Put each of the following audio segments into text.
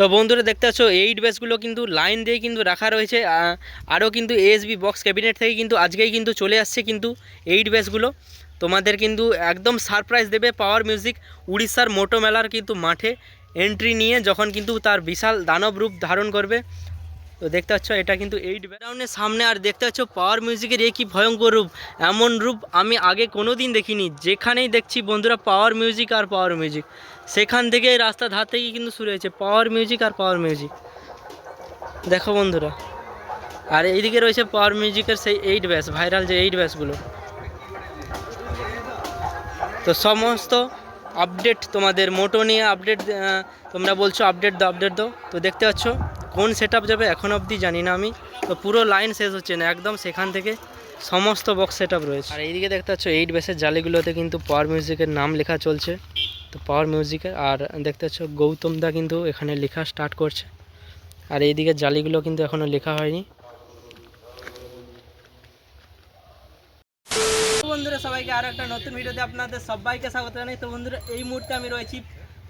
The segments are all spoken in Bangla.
তো বন্ধুরা দেখতে পাচ্ছ এইট বেসগুলো কিন্তু লাইন দিয়ে কিন্তু রাখা রয়েছে আরও কিন্তু এএসবি বক্স ক্যাবিনেট থেকে কিন্তু আজকেই কিন্তু চলে আসছে কিন্তু এইট বেসগুলো তোমাদের কিন্তু একদম সারপ্রাইজ দেবে পাওয়ার মিউজিক উড়িষ্যার মোটো মেলার কিন্তু মাঠে এন্ট্রি নিয়ে যখন কিন্তু তার বিশাল দানব রূপ ধারণ করবে। তো দেখতে পাচ্ছ, এটা কিন্তু এইট ব্যাকগ্রাউন্ডের সামনে, আর দেখতে পাচ্ছ পাওয়ার মিউজিকের কি ভয়ঙ্কর রূপ, এমন রূপ আমি আগে কোনো দিন দেখিনি, যেখানেই দেখছি বন্ধুরা পাওয়ার মিউজিক আর পাওয়ার মিউজিক সেখান থেকে রাস্তা ধার থেকেই কিন্তু শুরু হয়েছে পাওয়ার মিউজিক আর পাওয়ার মিউজিক দেখো বন্ধুরা, আর এইদিকে রয়েছে পাওয়ার মিউজিকের সেই এইট ব্যাস ভাইরাল যে এইট ব্যাসগুলো তো সমস্ত আপডেট তোমাদের, মোটো নিয়ে আপডেট তোমরা বলছো আপডেট দাও আপডেট দাও। তো দেখতে পাচ্ছ কোন সেট যাবে এখন অবধি জানি না আমি। তো পুরো লাইন শেষ হচ্ছে না একদম সেখান থেকে সমস্ত বক্স সেট রয়েছে। আর এইদিকে দেখতে পাচ্ছ এইট বেসের জালিগুলোতে কিন্তু পাওয়ার মিউজিকের নাম লেখা চলছে। তো পাওয়ার মিউজিকের আর দেখতে পাচ্ছ গৌতম দা কিন্তু এখানে লেখা স্টার্ট করছে। আর এইদিকে জালিগুলো কিন্তু এখনও লেখা হয়নি। বন্ধুরা সবাইকে আরও একটা নতুন ভিডিওতে আপনাদের সবাইকে স্বাগত জানাই। তো বন্ধুরা এই মুহূর্তে আমি রয়েছি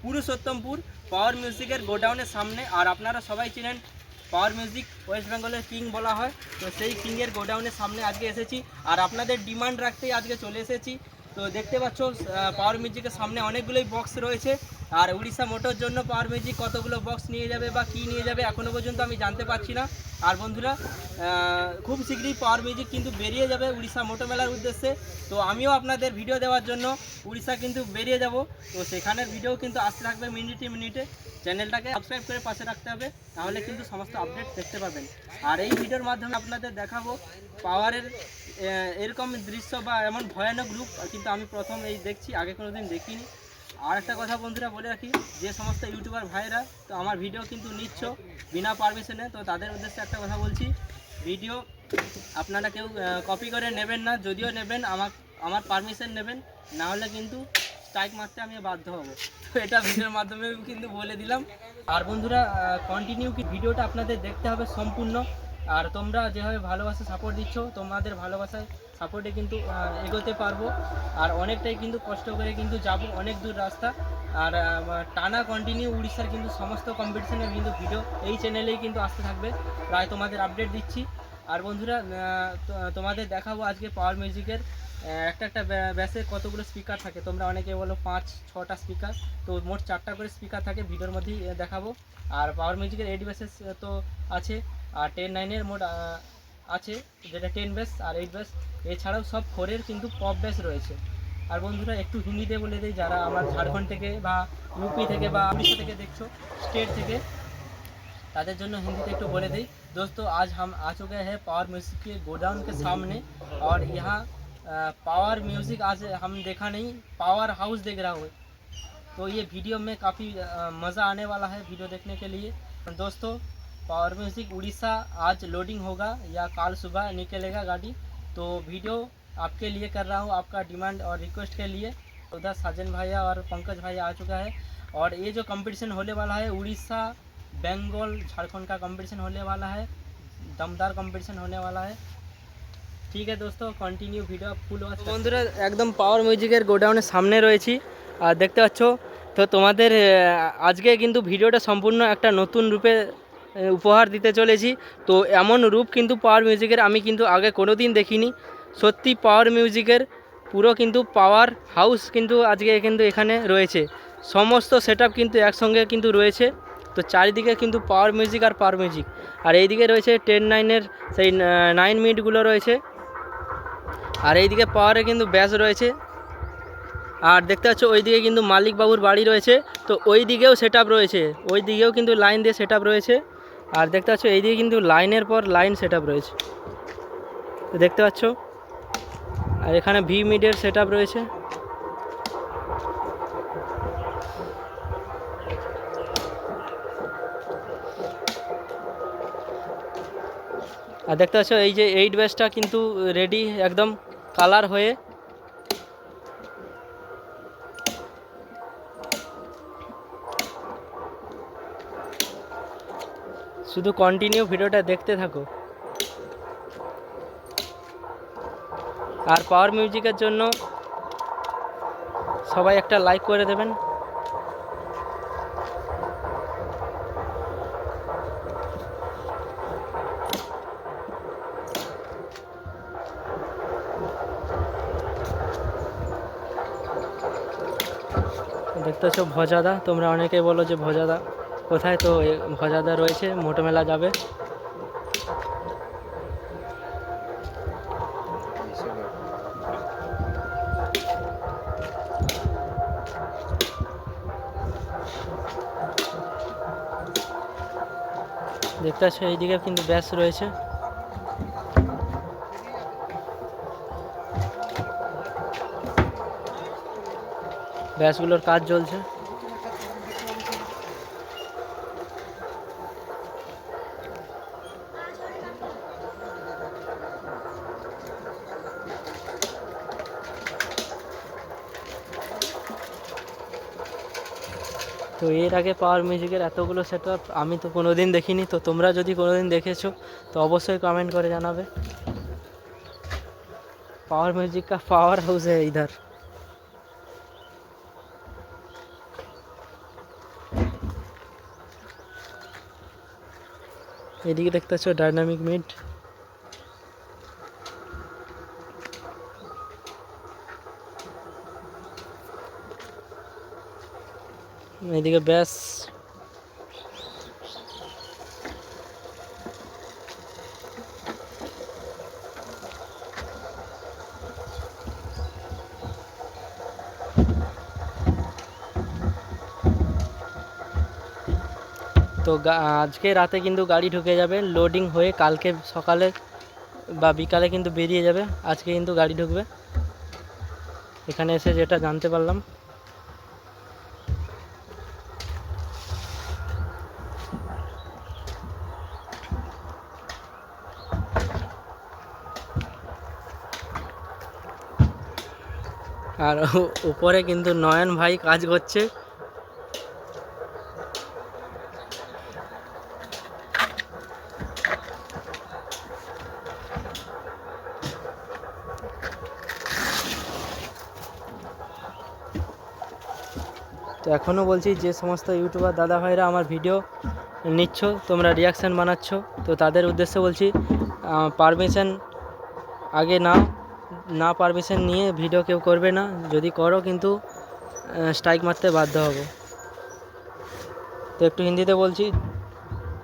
পুরুষোত্তমপুর পাওয়ার মিউজিকের গোডাউনের সামনে। আর আপনারা সবাই চিনেন পাওয়ার মিউজিক ওয়েস্ট বেঙ্গলের কিং বলা হয়। তো সেই কিংয়ের গোডাউনের সামনে আজকে এসেছি। আর আপনাদের ডিমান্ড রাখতেই আজকে চলে এসেছি। তো দেখতে পাচ্ছ পাওয়ার মিউজিকের সামনে অনেকগুলোই বক্স রয়েছে। আর উড়িষ্যা মোটর জন্য পাওয়ার মিউজিক কতগুলো বক্স নিয়ে যাবে বা কী নিয়ে যাবে এখনও পর্যন্ত আমি জানতে পারছি না। আর বন্ধুরা খুব শীঘ্রই পাওয়ার মিউজিক কিন্তু বেরিয়ে যাবে উড়িষ্যা মোটো মেলার উদ্দেশ্যে। তো আমিও আপনাদের ভিডিও দেওয়ার জন্য উড়িষ্যা কিন্তু বেরিয়ে যাব। তো সেখানের ভিডিও কিন্তু আসতে থাকবে মিনিটে মিনিটে। চ্যানেলটাকে সাবস্ক্রাইব করে পাশে রাখতে হবে, তাহলে কিন্তু সমস্ত আপডেট দেখতে পাবেন। আর এই ভিডিওর মাধ্যমে আপনাদের দেখাবো পাওয়ারের এরকম দৃশ্য বা এমন ভয়ানক রূপ, কিন্তু আমি প্রথম এই দেখছি, আগে কোনো দিন দেখিনি। আর একটা কথা বন্ধুরা বলে রাখি, যে সমস্ত ইউটিউবার ভাইরা তো আমার ভিডিও কিন্তু নিচ্ছ বিনা পারমিশনে তো তাদের উদ্দেশ্যে একটা কথা বলছি। ভিডিও আপনারা কেউ কপি করে নেবেন না, যদিও নেবেন আমার আমার পারমিশন নেবেন, না হলে কিন্তু স্ট্রাইক মারতে আমি বাধ্য হব। তো এটা ভিডিওর মাধ্যমে কিন্তু বলে দিলাম। আর বন্ধুরা কন্টিনিউ কি ভিডিওটা আপনাদের দেখতে হবে সম্পূর্ণ। আর তোমরা যেভাবে ভালোবাসা সাপোর্ট দিচ্ছ, তোমাদের ভালোবাসায় সাপোর্টে কিন্তু এগোতে পারব। আর অনেকটাই কিন্তু কষ্ট করে কিন্তু যাব অনেক দূর রাস্তা। আর টানা কন্টিনিউ উড়িষ্যার কিন্তু সমস্ত কম্পিটিশনের কিন্তু ভিডিও এই চ্যানেলেই কিন্তু আসতে থাকবে। প্রায় তোমাদের আপডেট দিচ্ছি। আর বন্ধুরা তোমাদের দেখাবো আজকে পাওয়ার মিউজিকের একটা একটা ব্যা- ব্যাসে কতগুলো স্পিকার থাকে। তোমরা অনেকে বলো পাঁচ, ছটা স্পিকার তো মোট চারটা করে স্পিকার থাকে, ভিডিওর মধ্যেই দেখাবো। আর পাওয়ার মিউজিকের এইট ব্যাসেস তো আছে। আর টেন নাইনের মোট আছে, যেটা টেন বেস আর এইট বেস এছাড়াও সব ফোরের কিন্তু পপ বেস রয়েছে। আর বন্ধুরা, একটু হিন্দিতে বলে দিই, যারা আমার ঝাড়খন্ড থেকে বা ইউপি থেকে বা আমেরিকা থেকে দেখছ স্টেট থেকে, তাদের জন্য হিন্দিতে একটু বলে দিই। দোস্ত, আজ আ চুকে হ্যাঁ পাওয়ার মিউজিকের গোডাউনকে সামনে, আর ইহা পাওয়ার মিউজিক আজ হাম দেখা নেই পাওয়ার হাউস দেখ রা তো ইয়ে এই ভিডিও মে কাফি মজা আনে বলা ভিডিও দেখনে কে দোস্ত पावर म्यूजिक उड़ीसा आज लोडिंग होगा या कल सुबह निकलेगा गाड़ी तो वीडियो आपके लिए कर रहा हूँ आपका डिमांड और रिक्वेस्ट के लिए उधर साजन भैया और पंकज भैया आ चुका है और ये जो कंपटीशन होने वाला है उड़ीसा बंगाल झारखंड का कंपटीशन होने वाला है दमदार कंपटीशन होने वाला है ঠিক আছে দোস্ত কন্টিনিউ ভিডিও ফুল ওয়াচ বন্ধুরা একদম পাওয়ার মিউজিকের গোডাউনের সামনে রয়েছি আর দেখতে পাচ্ছ তো তোমাদের আহ, আজকে কিন্তু ভিডিওটা সম্পূর্ণ একটা নতুন রূপে আহ, উপহার দিতে চলেছি। তো এমন রূপ কিন্তু পাওয়ার মিউজিকের আমি কিন্তু আগে কোনো দিন দেখিনি। সত্যি পাওয়ার মিউজিকের পুরো কিন্তু পাওয়ার হাউস কিন্তু আজকে কিন্তু এখানে রয়েছে। সমস্ত সেট কিন্তু একসঙ্গে কিন্তু রয়েছে। তো চারিদিকে কিন্তু পাওয়ার মিউজিক আর পাওয়ার মিউজিক আর এইদিকে রয়েছে টেন নাইনের সেই নাইন মিনিটগুলো রয়েছে। আর এইদিকে পাওয়ারে কিন্তু ব্যাস রয়েছে। আর দেখতে পাচ্ছ ওইদিকে কিন্তু মালিক বাবুর বাড়ি রয়েছে। তো ওই দিকেও সেট রয়েছে। ওই দিকেও কিন্তু লাইন দিয়ে সেট রয়েছে। আর দেখতে পাচ্ছ, এইদিকে কিন্তু লাইনের পর লাইন সেট রয়েছে। দেখতে পাচ্ছ? আর এখানে ভি মিডের সেট রয়েছে। আর দেখতে পাচ্ছ, এই যে এইট ব্যাসটা কিন্তু রেডি একদম কালার হয়ে শুধু কন্টিনিউ ভিডিওটা দেখতে থাকো। আর পাওয়ার মিউজিকের জন্য সবাই একটা লাইক করে দেবেন। দেখতেছো ভজাদা? তোমরা অনেকে বলো যে ভজাদা। কোথায় তো এ ভজাদা রয়েছে, মোটো মেলা যাবে। দেখতে পাচ্ছ, এইদিকে কিন্তু ব্যাস রয়েছে। ব্যাসগুলোর কাজ চলছে। তো এর আগে পাওয়ার মিউজিকের এতগুলো সেট আমি তো কোনো দিন দেখিনি। তো তোমরা যদি কোনো দিন দেখেছ, তো অবশ্যই কমেন্ট করে জানাবে। পাওয়ার মিউজিক কা পাওয়ার হাউস হ্যাঁ ইধার। এদিকে দেখতে পাচ্ছ ডাইনামিক মিট এদিকে ব্যাস। তো আজকে রাতে কিন্তু গাড়ি ঢুকে যাবে লোডিং হয়ে কালকে সকালে বা বিকালে কিন্তু বেরিয়ে যাবে, আজকে কিন্তু গাড়ি ঢুকবে। এখানে এসে যেটা জানতে পারলাম। আর উপরে কিন্তু নয়ন ভাই কাজ করছে। তো এখনও বলছি যে সমস্ত ইউটিউবার দাদা ভাইরা আমার ভিডিও নিচ্ছ, তোমরা রিয়াকশান বানাচ্ছ, তো তাদের উদ্দেশ্যে বলছি পারমিশন আগে নাও। না পারমিশন নিয়ে ভিডিও কেউ করবে না যদি করো কিন্তু স্ট্রাইক মারতে বাধ্য হবো तो एक हिंदी तो बोलची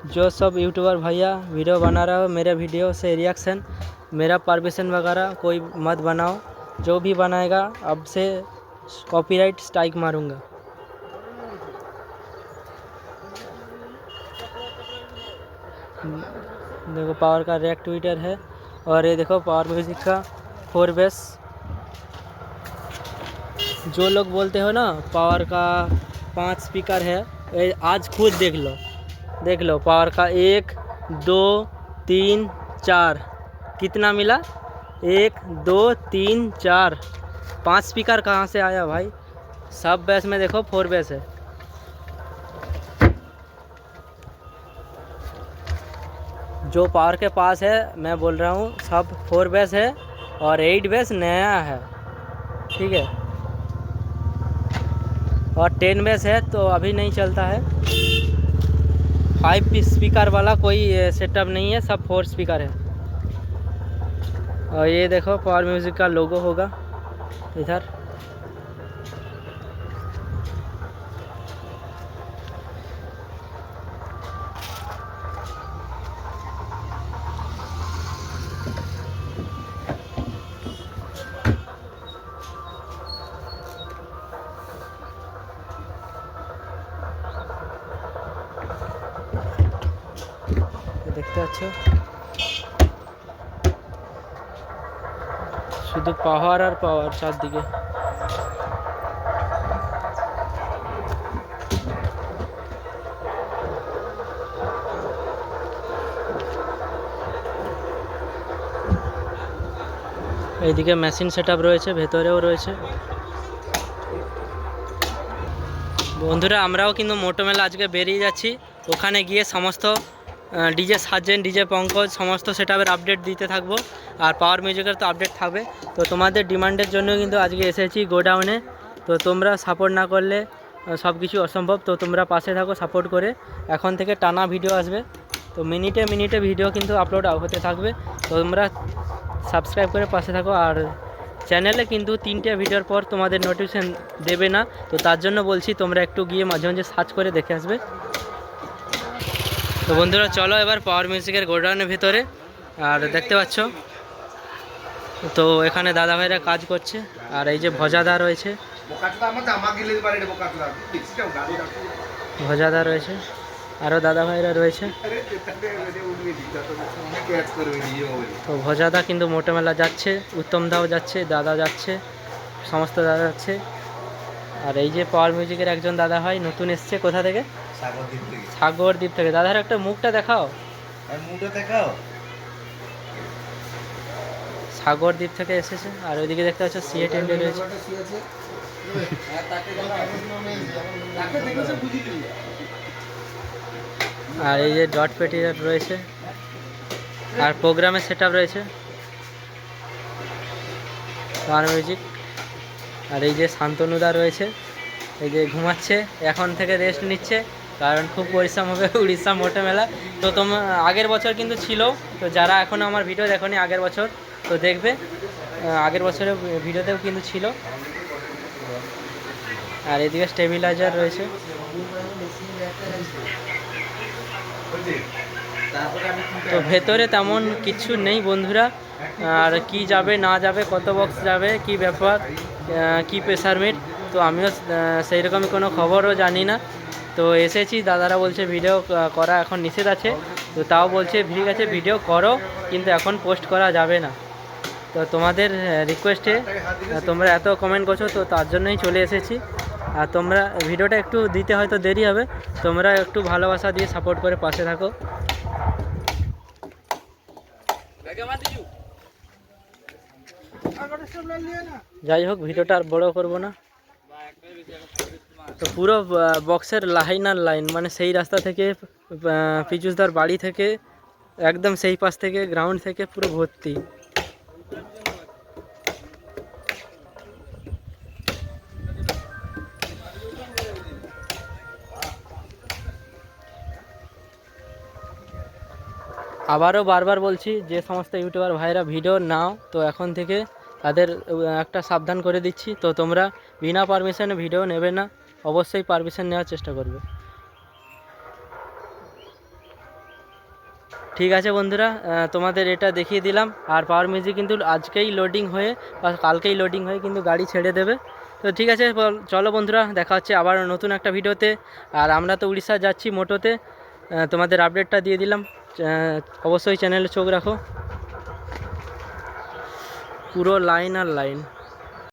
जो सब यूट्यूबर भैया वीडियो बना रहा हो मेरे वीडियो से रिएक्शन मेरा परमिशन वगैरह कोई मत बनाओ जो भी बनाएगा अब से कॉपीराइट स्ट्राइक मारूंगा देखो पावर का रिएक्टिवेटर है और ये देखो पावर म्यूजिक का फोर बेस। जो लोग बोलते हो ना पावर का पाँच स्पीकर है आज खुद देख लो। देख लो पावर का एक, दो, तीन, चार। कितना मिला? एक, दो, तीन, चार। पाँच स्पीकर कहाँ से आया भाई? सब बेस में देखो फोर बेस है। जो पावर के पास है, मैं बोल रहा हूँ, सब फोर बेस है। और एट बेस नया है, ठीक है? और टेन बेस है तो अभी नहीं चलता है। फाइव स्पीकर वाला कोई सेटअप नहीं है, सब फोर स्पीकर है। और ये देखो पावर म्यूज़िक का लोगो होगा, इधर। পাচ্ছ শুধু পাহাড় আর পাওয়ার চারদিকে। এইদিকে মেশিন সেট রয়েছে, ভেতরেও রয়েছে। বন্ধুরা, আমরাও কিন্তু মোটো মেলা আজকে বেরিয়ে যাচ্ছি। ওখানে গিয়ে সমস্ত ডিজে সাজেন ডিজে পঙ্কজ, সমস্ত সেটআপের আপডেট দিতে থাকব। আর পাওয়ার মিউজিকের তো আপডেট থাকবে। তো তোমাদের ডিমান্ডের জন্য কিন্তু আজকে এসেছি গোডাউনে। তো তোমরা সাপোর্ট না করলে সব কিছু অসম্ভব। তো তোমরা পাশে থাকো সাপোর্ট করে। এখন থেকে টানা ভিডিও আসবে। তো মিনিটে মিনিটে ভিডিও কিন্তু আপলোড হতে থাকবে। তো তোমরা সাবস্ক্রাইব করে পাশে থাকো। আর চ্যানেলে কিন্তু তিনটে ভিডিওর পর তোমাদের নোটিফিকেশান দেবে না। তো তার জন্য বলছি, তোমরা একটু গিয়ে মাঝে মাঝে সার্চ করে দেখে আসবে। তো বন্ধুরা, চলো এবার পাওয়ার মিউজিকের গোডাউনের ভিতরে। আর দেখতে পাচ্ছ? তো এখানে দাদা ভাইরা কাজ করছে। আর এই যে ভজাদা রয়েছে। ভজাদা রয়েছে। আরও দাদা ভাইরা রয়েছে। তো ভজাদা কিন্তু মোটামেলা যাচ্ছে উত্তম দাও যাচ্ছে, দাদা যাচ্ছে, সমস্ত দাদা যাচ্ছে। আর এই যে পাওয়ার মিউজিকের একজন দাদা হয় নতুন এসছে কোথা থেকে? সাগর থেকে। দ্বীপ থেকে। দাদার একটা মুখটা দেখাও। আর মুডে দেখাও। সাগর দ্বীপ থেকে এসেছে আর ওইদিকে দেখতে পাচ্ছ সিএ টেন্ডে রয়েছে। আর এই যে ডট পেটি রয়েছে আর প্রোগ্রামের সেট রয়েছে। পাওয়ার মিউজিক আর এই যে শান্তনুদা রয়েছে, এই যে ঘুমাচ্ছে, এখন থেকে রেস্ট নিচ্ছে, কারণ খুব পরিশ্রম হবে উড়িষ্যা মোটে মেলা। তো তোমার আগের বছর কিন্তু ছিল, তো যারা এখনও আমার ভিডিও দেখোনি, আগের বছর, তো দেখবে আগের বছরের ভিডিওতেও কিন্তু ছিল। আর এদিকে স্টেবিলাইজার রয়েছে। তো ভেতরে তেমন কিছু নেই বন্ধুরা। আর কি যাবে, না যাবে, কত বক্স যাবে, কি ব্যাপার কি প্রেসার মিট তো আমিও সেই রকমই কোনো খবরও জানি না। তো এসেছি, দাদারা বলছে ভিডিও করা এখন নিষেধ আছে। তো তাও বলছে, ঠিক আছে ভিডিও করো, কিন্তু এখন পোস্ট করা যাবে না। তো তোমাদের রিকোয়েস্টে তোমরা এত কমেন্ট করছ, তো তার জন্যই চলে এসেছি। আর তোমরা ভিডিওটা একটু দিতে হয়তো দেরি হবে, তোমরা একটু ভালোবাসা দিয়ে সাপোর্ট করে পাশে থাকো। যাই হোক, ভিডিওটা আর বড় করব না। তো পুরো বক্সের লাইন আর লাইন মানে সেই রাস্তা থেকে পিচুসদার বাড়ি থেকে, একদম সেই পাশ থেকে গ্রাউন্ড থেকে পুরো ভর্তি। আবারও বারবার বলছি, যে সমস্ত ইউটিউবার ভাইরা ভিডিও নাও, তো এখন থেকে তাদের একটা সাবধান করে দিচ্ছি। তো তোমরা বিনা পারমিশনে ভিডিও নেবে না। অবশ্যই পারমিশন নেওয়ার চেষ্টা করবে। ঠিক আছে বন্ধুরা তোমাদের এটা দেখিয়ে দিলাম। আর পাওয়ার মিউজিক কিন্তু আজকেই লোডিং হয়ে, বা কালকেই লোডিং হয়ে কিন্তু গাড়ি ছেড়ে দেবে। তো ঠিক আছে চলো বন্ধুরা, দেখা হচ্ছে আবার নতুন একটা ভিডিওতে। আর আমরা তো উড়িষ্যা যাচ্ছি মোটোতে তোমাদের আপডেটটা দিয়ে দিলাম। অবশ্যই চ্যানেলে চোখ রাখো। পুরো লাইন আর লাইন।